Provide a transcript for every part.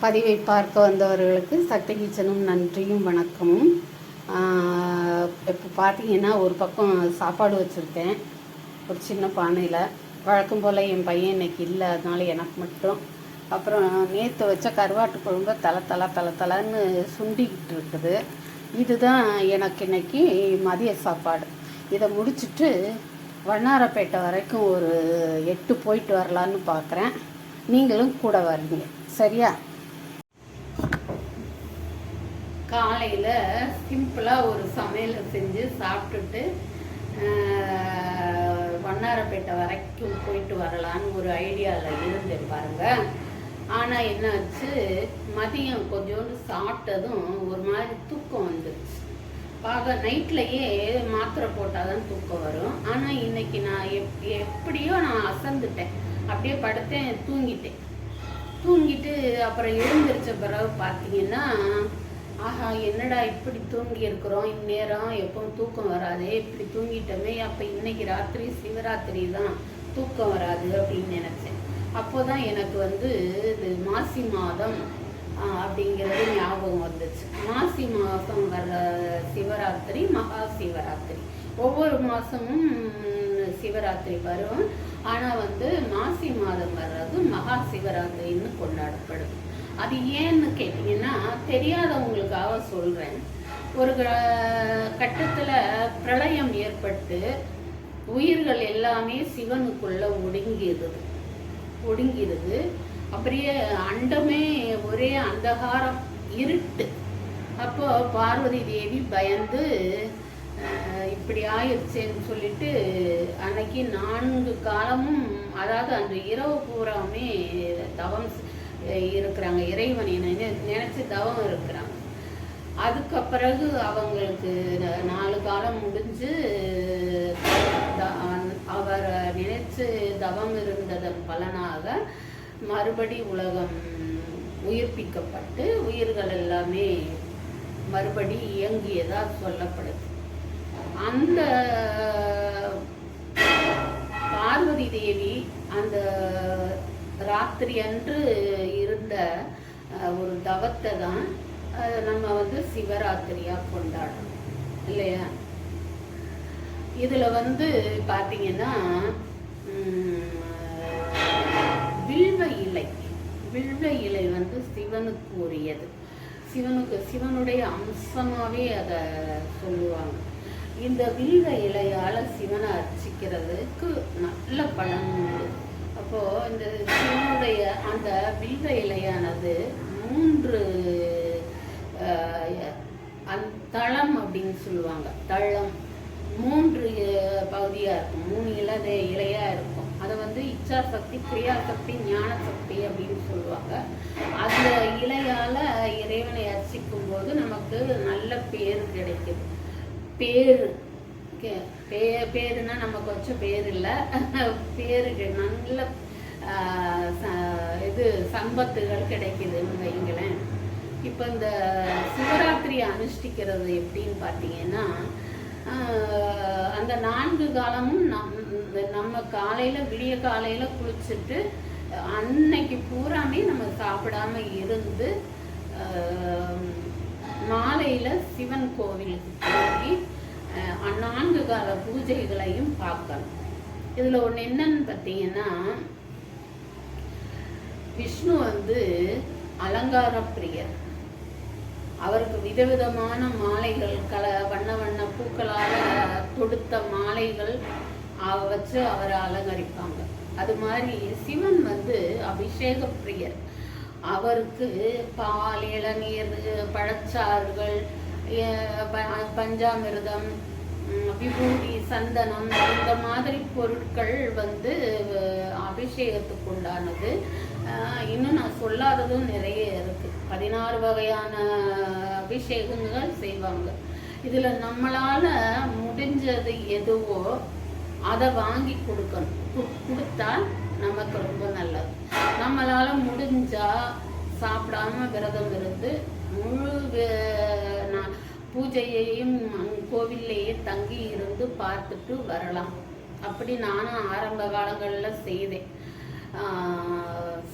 பதிவை பார்க்க வந்தவர்களுக்கு சக்தி கிச்சனும் நன்றியும் வணக்கமும். இப்போ பார்த்தீங்கன்னா ஒரு பக்கம் சாப்பாடு வச்சுருக்கேன். ஒரு சின்ன பானையில். வழக்கம் போல் என் பையன் இன்னைக்கு இல்லை அதனால எனக்கு மட்டும். அப்புறம் நேற்று வச்ச கருவாட்டு குழம்பு தலை தலை தலை தலைன்னு சுண்டிக்கிட்டு இருக்குது. இதுதான் எனக்கு இன்னைக்கு மதிய சாப்பாடு. இதை முடிச்சுட்டு வண்ணாரப்பேட்டை வரைக்கும் ஒரு எட்டு போயிட்டு வரலான்னு பார்க்குறேன் நீங்களும் கூட வர்றீங்க. சரியா? காலையில் சிம்பிளாக ஒரு சமையலை செஞ்சு சாப்பிட்டுட்டு வண்ணாரப்பேட்டை வரைக்கும் போயிட்டு வரலான்னு ஒரு ஐடியாவில் இருந்தேன் பாருங்கள் ஆனால் என்னாச்சு மதியம் கொஞ்சோண்டு சாப்பிட்டதும் ஒரு மாதிரி தூக்கம் வந்துருச்சு. பார்க்க நைட்லையே மாத்திரை போட்டால் தான் தூக்கம் வரும். ஆனால் இன்னைக்கு நான் எப் எப்படியோ நான் அசந்துட்டேன். அப்படியே படுத்தேன் தூங்கிட்டேன். தூங்கிட்டு அப்புறம் எழுந்திரிச்ச பிறகு பார்த்தீங்கன்னா ஆஹா என்னடா இப்படி தூங்கி இருக்கிறோம்? இந்நேரம் எப்பவும் தூக்கம் வராது. இப்படி தூங்கிட்டோமே அப்போ இன்னைக்கு ராத்திரி சிவராத்திரி தான் தூக்கம் வராது அப்படின்னு நினச்சேன். அப்போதான் எனக்கு வந்து இது மாசி மாதம் அப்படிங்கிறது ஞாபகம் வந்துச்சு. மாசி மாதம் வர்ற சிவராத்திரி மகா சிவராத்திரி. ஒவ்வொரு மாதமும் சிவராத்திரி வரும் ஆனால் வந்து மாசி மாதம் வர்றது மகா சிவராத்திரின்னு கொண்டாடப்படும் அது ஏன்னு கேட்டிங்கன்னா தெரியாதவங்களுக்காக சொல்கிறேன் ஒரு கட்டத்தில் பிரளயம் ஏற்பட்டு உயிர்கள் எல்லாமே சிவனுக்குள்ளே ஒடுங்கிடுது ஒடுங்கிடுது அப்படியே அண்டமே ஒரே அந்தகாரம் இருட்டு. அப்போ பார்வதி தேவி பயந்து இப்படி ஆயிடுச்சேன்னு சொல்லிட்டு அன்னைக்கு நான்கு காலமும் அதாவது அந்த இரவு பூராவுமே தவம் இருக்கிறாங்க. இறைவனை நினை நினைச்சு தவம் இருக்கிறாங்க. அதுக்கு பிறகு அவங்களுக்கு நாலு காலம் முடிஞ்சு த- அவர் நினைச்சு தவம் இருந்ததன் பலனாக மறுபடி உலகம் உயிர்ப்பிக்கப்பட்டு உயிர்கள் எல்லாமே மறுபடி இயங்கியதா சொல்லப்படுது. அந்த பார்வதி தேவி அந்த ராத்திரி அன்று இருந்த ஒரு தவத்தை தான் நம்ம வந்து சிவராத்திரியாக கொண்டாடுறோம் இல்லையா? இதில் வந்து பார்த்தீங்கன்னா வில்வ இலை. வில்வ இலை வந்து சிவனுக்கு உரியது. சிவனுக்கு சிவனுடைய அம்சமாகவே அதை சொல்லுவாங்க. இந்த வில்வ இலையால் சிவனை அர்ச்சிக்கிறதுக்கு நல்ல பலன் உண்டு. அப்போ இந்த சிவனுடைய அந்த வில்வ இலையானது மூன்று அந்த தளம் அப்படின்னு சொல்லுவாங்க. தளம். மூன்று பகுதியாக இருக்கும். மூணு இலதை இலையாக இருக்கும். அதை வந்து இச்சா சக்தி கிரியா சக்தி ஞான சக்தி அப்படின்னு சொல்லுவாங்க. அந்த இலையால் இறைவனை அர்ச்சிக்கும் போது நமக்கு நல்ல பேர் கிடைக்குது. பேர். பே- பேருனா நமக்கு வச்ச பேர் இல்லை பேருக்கு நல்ல ச- இது சம்பத்துகள் கிடைக்குதுன்னு வைங்களேன் இப்போ இந்த சிவராத்திரி அனுஷ்டிக்கிறது எப்படின்னு பார்த்தீங்கன்னா அந்த நான்கு காலமும் நம் நம்ம காலையில் விடிய காலையில் குளிச்சுட்டு அன்னைக்கு பூராமே நம்ம சாப்பிடாம இருந்து மாலையில் சிவன் கோவிலுக்கு போய் நான்கு கால பூஜைகளையும் பார்க்கணும் இதுல ஒண்ணு என்னன்னு பார்த்தீங்கன்னா விஷ்ணு வந்து அலங்கார பிரியர். அவருக்கு விதவிதமான மாலைகள் கல வண்ண வண்ண பூக்களால தொடுத்த மாலைகள் வச்சு அவரை அலங்கரிப்பாங்க. அது மாதிரி சிவன் வந்து அபிஷேக பிரியர். அவருக்கு பால் இளநீர் பழச்சாறுகள் எ- ப- பஞ்சாமிர்தம் விபூதி சந்தனம் இந்த மாதிரி பொருட்கள் வந்து அபிஷேகத்துக்கு உண்டானது. இன்னும் நான் சொல்லாததும் நிறைய இருக்கு. பதினாறு வகையான அபிஷேகங்கள் செய்வாங்க. இதுல நம்மளால முடிஞ்சது எதுவோ அதை வாங்கி கொடுக்கணும். கு- கொடுத்தா நமக்கு ரொம்ப நல்லது. நம்மளால முடிஞ்சா சாப்பிடாம விரதம் இருந்து முழு நா- பூஜையையும் அங்க கோவில்லையே தங்கி இருந்து பார்த்துட்டு வரலாம். அப்படி நானும் ஆரம்ப காலங்களில் செய்தேன்.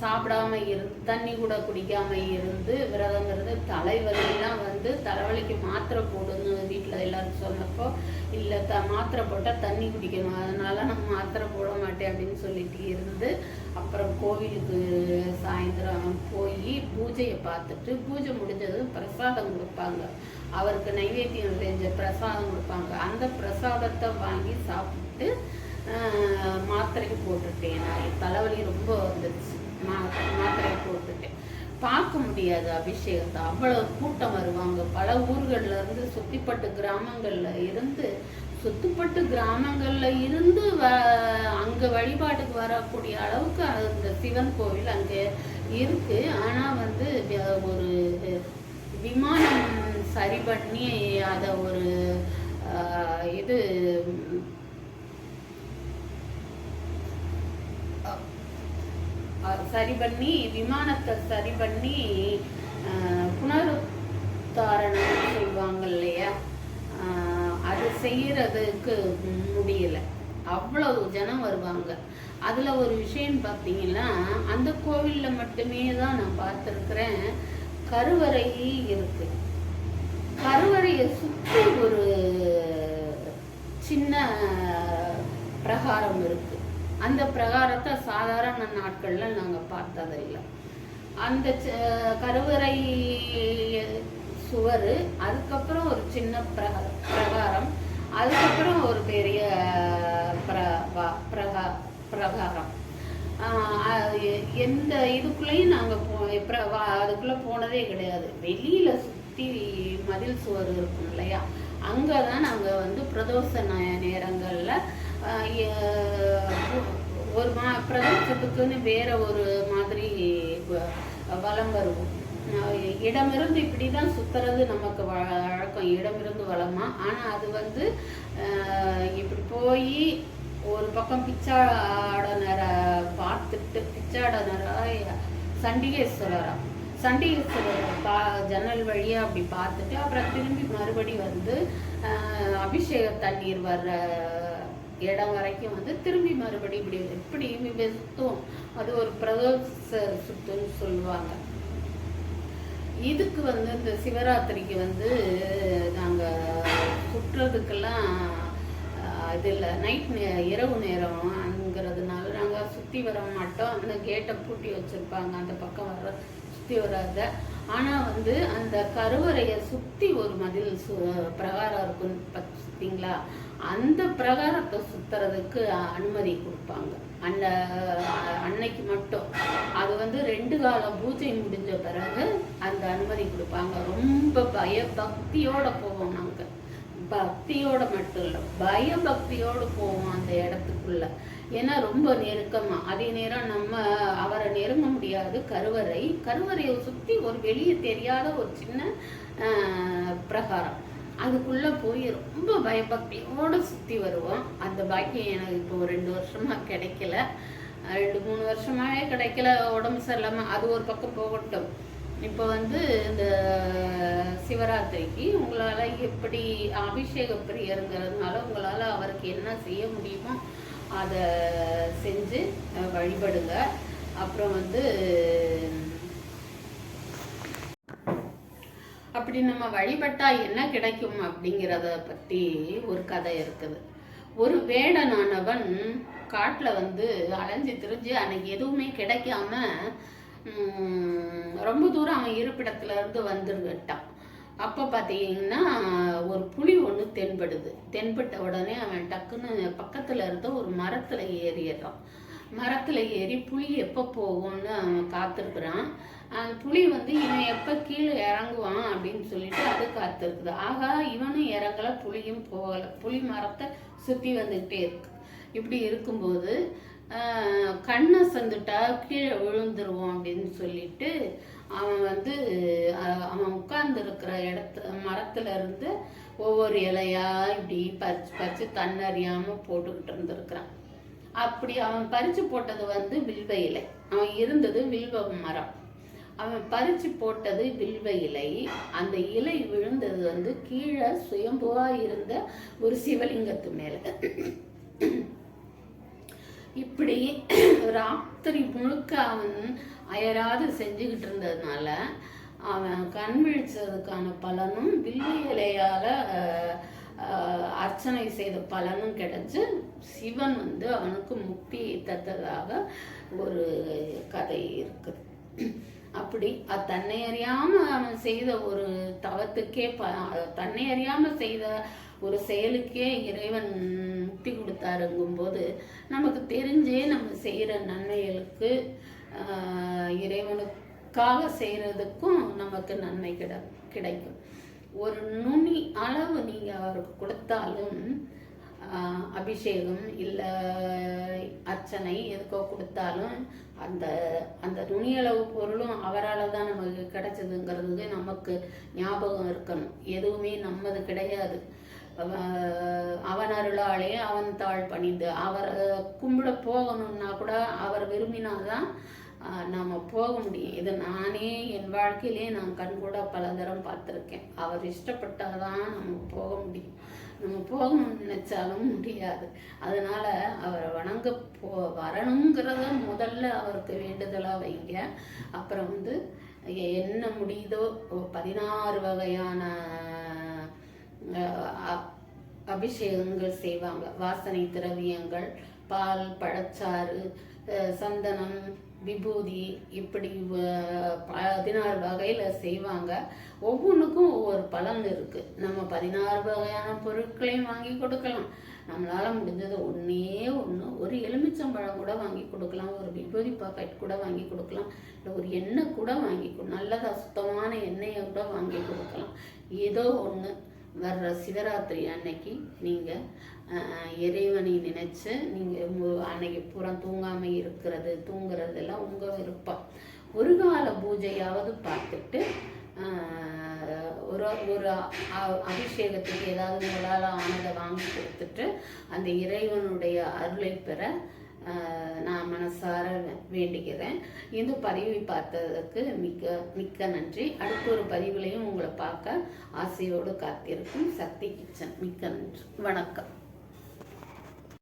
சாப்பிடாம இருந்து தண்ணி கூட குடிக்காம இருந்து விரதங்கிறது தலைவலிலாம் வந்து தலைவலிக்கு மாத்திரை போடுன்னு வீட்டில் எல்லாரும் சொன்னப்போ இல்லை த மாத்திரை போட்டால் தண்ணி குடிக்கணும். அதனால நான் மாத்திரை போட மாட்டேன் அப்படின்னு சொல்லிட்டு இருந்து அப்புறம் கோவிலுக்கு சாயந்தரம் போய் பூஜையை பார்த்துட்டு பூஜை முடிஞ்சதும் பிரசாதம் கொடுப்பாங்க. அவருக்கு நைவேத்தியம் செஞ்ச பிரசாதம் கொடுப்பாங்க. அந்த பிரசாதத்தை வாங்கி சாப்பிட்டு மாத்திரைக்கு போட்டுட்டேன் நான். தலைவலி ரொம்ப வந்துடுச்சு மா மாத்திரைக்கு போட்டுட்டேன். பார்க்க முடியாது அபிஷேகத்தை. அவ்வளோ கூட்டம் வருவாங்க. பல ஊர்களில் இருந்து சுத்திப்பட்டு கிராமங்களில் இருந்து சுத்துப்பட்டு கிராமங்களில் இருந்து வ அங்கே வழிபாட்டுக்கு வரக்கூடிய அளவுக்கு அந்த சிவன் கோவில் அங்கே இருக்கு. ஆனால் வந்து ஒரு விமானம் சரி பண்ணி அதை ஒரு இது சரி பண்ணி விமானத்தை சரி பண்ணி புனருத்தாரணம்னு புனருத்தாரணம் சொல்லுவாங்க இல்லையா அது செய்யறதுக்கு முடியல. அவ்வளவு ஜனம் வருவாங்க. அதில் ஒரு விஷயம் பார்த்தீங்கன்னா அந்த கோவிலில் மட்டுமே தான் நான் பார்த்துருக்குறேன். கருவறை இருக்கு. கருவறையை சுற்றி ஒரு சின்ன பிரகாரம் இருக்குது அந்த பிரகாரத்தை சாதாரண நாட்கள்ல நாங்க பார்த்ததில்லை. அந்த ச- கருவறை சுவர் அதுக்கப்புறம் ஒரு சின்ன பிரக பிரகாரம் அதுக்கப்புறம் ஒரு பெரிய பிரகா பிரகாரம். எந்த இதுக்குள்ளேயும் நாங்கள் போ அதுக்குள்ளே வா- போனதே கிடையாது. வெளியில் சுற்றி மதில் சுவர் இருக்கும் இல்லையா? அங்கே தான் நாங்கள் வந்து பிரதோஷ நேரங்களில் ஒரு மா பிரதேசத்துக்குன்னு வேற ஒரு மாதிரி வளம் வருவோம் இடமிருந்து இப்படி தான் சுத்துறது நமக்கு வழக்கம். இடமிருந்து வளமா? ஆனால் அது வந்து இப்படி போய் ஒரு பக்கம் பிச்சாடனரை பார்த்துட்டு பிச்சாடனரை சண்டிகேஸ்வரரா சண்டிகேஸ்வரர் பா ஜன்னல் வழியாக அப்படி பார்த்துட்டு அப்புறம் திரும்பி மறுபடி வந்து அபிஷேக தண்ணீர் வர்ற இடம் வரைக்கும் வந்து திரும்பி மறுபடி இப்படி எப்படி விபத்தும் அது ஒரு பிரதோஷ சுத்துன்னு சொல்லுவாங்க. இதுக்கு வந்து இந்த சிவராத்திரிக்கு வந்து நாங்கள் சுற்றுறதுக்கெல்லாம் இது இல்லை நைட் நே இரவு நேரம்ங்கிறதுனால நாங்கள் சுற்றி வர மாட்டோம். அந்த கேட்டை பூட்டி வச்சுருப்பாங்க அந்த பக்கம் வர சுற்றி வராத. ஆனால் வந்து அந்த கருவறையை சுற்றி ஒரு மதில் சு பிரகாரம் இருக்கும் பார்த்தீங்களா அந்த பிரகாரத்தை சுத்துறதுக்கு அனுமதி கொடுப்பாங்க. அந்த அன்னைக்கு மட்டும். அது வந்து ரெண்டு கால பூஜை முடிஞ்ச பிறகு அந்த அனுமதி கொடுப்பாங்க. ரொம்ப பயபக்தியோட போவோம் நாங்க. பக்தியோட மட்டும் இல்லை பயபக்தியோடு போவோம் அந்த இடத்துக்குள்ள. ஏன்னா ரொம்ப நெருக்கமா. அதே நேரம் நம்ம அவரை நெருங்க முடியாது கருவறை. கருவறையை சுத்தி ஒரு வெளியே தெரியாத ஒரு சின்ன பிரகாரம். அதுக்குள்ளே போய் ரொம்ப பயபக்தியோடு சுற்றி வருவோம். அந்த பாக்கியம் எனக்கு இப்போ ரெண்டு வருஷமாக கிடைக்கல. ரெண்டு மூணு வருஷமாவே கிடைக்கல உடம்பு சரியில்லாமல் அது ஒரு பக்கம் போகட்டும். இப்போ வந்து இந்த சிவராத்திரிக்கு உங்களால் எப்படி அபிஷேக பிரியருங்கிறதுனால உங்களால் அவருக்கு என்ன செய்ய முடியுமோ அதை செஞ்சு வழிபடுங்க. அப்புறம் வந்து அப்படி நம்ம வழிபட்டா என்ன கிடைக்கும் அப்படிங்கிறத பற்றி ஒரு கதை இருக்குது. ஒரு வேடனானவன் காட்டில் வந்து அலைஞ்சு திரிஞ்சு அன்னைக்கு எதுவுமே கிடைக்காம ரொம்ப தூரம் அவன் இருப்பிடத்துல இருந்து வந்துருட்டான். அப்போ பார்த்தீங்கன்னா ஒரு புலி ஒன்று தென்படுது. தென்பட்ட உடனே அவன் டக்குன்னு பக்கத்தில் இருந்த ஒரு மரத்தில் ஏறிடுறான். மரத்தில் ஏறி புலி எப்போ போகும்னு அவன் காத்திருக்கிறான். புலி வந்து இவன் எப்போ கீழே இறங்குவான் அப்படின்னு சொல்லிட்டு அது காத்திருக்குது. ஆகா இவனும் இறங்கல புளியும் போகல. புளி மரத்தை சுற்றி வந்துக்கிட்டே இருக்கு. இப்படி இருக்கும்போது கண்ணை சந்துட்டா கீழே விழுந்துருவோம் அப்படின்னு சொல்லிட்டு அவன் வந்து அவன் உட்கார்ந்து இருக்கிற இடத்து மரத்துல இருந்து ஒவ்வொரு இலையா இப்படி பறிச்சு பறிச்சு தன்னறியாம போட்டுக்கிட்டு இருந்திருக்கிறான். அப்படி அவன் பறிச்சு போட்டது வந்து வில்வ இலை. அவன் இருந்தது வில்வ மரம். அவன் பறிச்சு போட்டது வில்வ இலை. அந்த இலை விழுந்தது வந்து கீழே சுயம்புவா இருந்த ஒரு சிவலிங்கத்து மேல. இப்படி ராத்திரி முழுக்க அவன் அயராது செஞ்சுக்கிட்டு இருந்ததுனால அவன் கண் விழிச்சதுக்கான பலனும் வில்வ இலையால அர்ச்சனை செய்த பலனும் கிடைச்சு சிவன் வந்து அவனுக்கு முக்தி தந்ததாக ஒரு கதை இருக்குது. அப்படி அது தன்னை அறியாம அவன் செய்த ஒரு தவத்துக்கே ப தன்னை அறியாம செய்த ஒரு செயலுக்கே இறைவன் முக்தி கொடுத்தாருங்கும்போது நமக்கு தெரிஞ்சே நம்ம செய்கிற நன்மைகளுக்கு இறைவனுக்காக செய்கிறதுக்கும் நமக்கு நன்மை கிட கிடைக்கும். ஒரு நுனி அளவு நீங்கள் அவருக்கு கொடுத்தாலும் அபிஷேகம் இல்லை அர்ச்சனை எதுக்கோ கொடுத்தாலும் அந்த அந்த துணியளவு பொருளும் அவரால் தான் நமக்கு கிடைச்சதுங்கிறது நமக்கு ஞாபகம் இருக்கணும். எதுவுமே நம்மது கிடையாது. அவன் அருளாலே அவன் தாழ் பணிந்து அவர் கும்பிட போகணும்னா கூட அவர் விரும்பினாதான் நாம் போக முடியும். இது நானே என் வாழ்க்கையிலே நான் கண்கூட பல தரம் பார்த்துருக்கேன். அவர் இஷ்டப்பட்டால் தான் நம்ம போக முடியும். நம்ம போகணும்னு நினச்சாலும் முடியாது. அதனால் அவரை வணங்க போ வரணுங்கிறத முதல்ல அவருக்கு வேண்டுதலாக வைங்க. அப்புறம் வந்து என்ன முடியுதோ பதினாறு வகையான அபிஷேகங்கள் செய்வாங்க. வாசனை திரவியங்கள் பால் பழச்சாறு சந்தனம் விபூதி இப்படி பதினாறு வகையில் செய்வாங்க. ஒவ்வொன்றுக்கும் ஒவ்வொரு பலன் இருக்குது நம்ம பதினாறு வகையான பொருட்களையும் வாங்கி கொடுக்கலாம். நம்மளால் முடிஞ்சது ஒன்றே ஒன்று ஒரு எலுமிச்சம்பழம் கூட வாங்கி கொடுக்கலாம் ஒரு விபூதி பாக்கெட் கூட வாங்கி கொடுக்கலாம் இல்லை ஒரு எண்ணெய் கூட வாங்கி கொடு நல்லதா சுத்தமான எண்ணெயை கூட வாங்கி கொடுக்கலாம். ஏதோ ஒன்று வர்ற சிவராத்திரி அன்னைக்கு நீங்கள் இறைவனை நினச்சி நீங்கள் அன்னைக்கு பூரா தூங்காமல் இருக்கிறது தூங்குறதெல்லாம் உங்கள் விருப்பம். ஒரு கால பூஜையாவது பார்த்துட்டு ஒரு ஒரு அ- அபிஷேகத்துக்கு ஏதாவது உங்களால் ஆனதை வாங்கி கொடுத்துட்டு அந்த இறைவனுடைய அருளை பெற நான் மனசார வேண்டிக்கிறேன். இந்த பதிவை பார்த்ததுக்கு மிக்க மிக்க நன்றி. அடுத்த ஒரு பதிவுலையும் உங்களை பார்க்க ஆசையோடு காத்திருக்கும் சக்தி கிச்சன். மிக்க நன்றி. வணக்கம்.